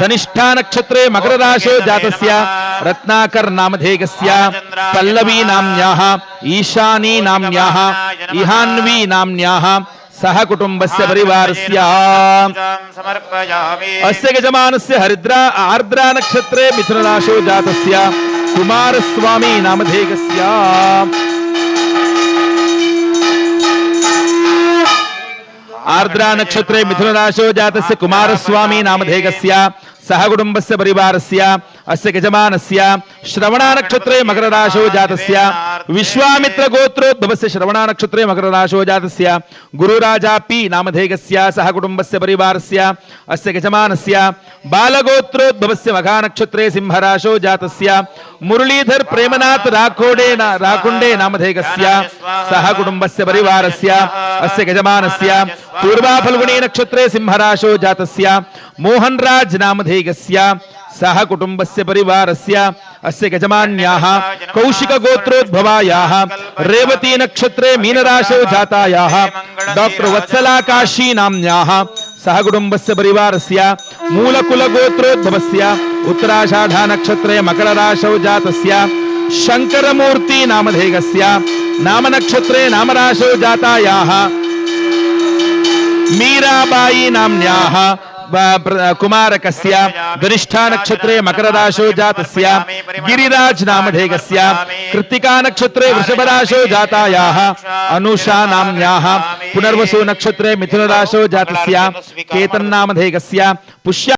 धनिष्ठा नक्षत्रे मकर राशौ जातस्य, रत्नाकर नामधेयस्य, पल्लवी नाम्न्याः, ईशानी नाम्न्याः, इहान्वी नाम्न्याः, सह कुटुम्बस्य परिवारस्य। अस्य यजमानस्य हरिद्रा, आर्द्रा नक्षत्रे मिथुनराशौ जातस्य, कुमारस्वामी नामधेयस्य। आर्द्रा नक्षत्रे मिथुनराशौ जातस्य कुमारस्वामी नामधेयस्य, सह कुटुम्बस्य परिवारस्य, अस्य यजमानस्य, श्रवणा नक्षत्रे मकरराशौ जातस्य विश्वामित्र गोत्रोद्भवस्य श्रवणा नक्षत्रे मकरराशौ जातस्य गुरुराजा पी नामधेयस्य सह कुटुम्बस्य परिवारस्य अस्य यजमानस्य बालगोत्रोद्भवस्य मघानक्षत्रे सिंहराशौ जातस्य मुरलीधर प्रेमनाथ राकोडे ना- राकुण्डे नामधेयस्य सह कुटुम्बस्य परिवारस्य अस्य यजमानस्य पूर्वा फल्गुणी नक्षत्रे सिंहराशौ जातस्य मोहनराज नामधेयस्य सह कुटुम्बस्य परिवारस्य अस्य यजमान्याः कौशिक गोत्रोद्भवायाः रेवती नक्षत्रे मीनराशौ जातायाः डॉक्टर वत्सलाकाशी नाम्न्याः सह कुटुम्बस्य परिवारस्य मूलकुल गोत्रोद्भवस्य उत्तराषाढा नक्षत्रे मकरराशौ जातस्य शङ्करमूर्ति नामधेयस्य नामनक्षत्रे नामराशौ जातायाः मीराबाई नाम्न्याः कुमारकस्य गरिष्ठा नक्षत्रे मकरराशौ जातस्य गिरीराज नामधेयस्य कृत्ति नक्षत्रे वृषभराशौ जातायाः अनुषा नाम्न्याः पुनर्वसु नक्षत्रे मिथुनराशौ जातस्य केतन्नामधेयस्य पुष्य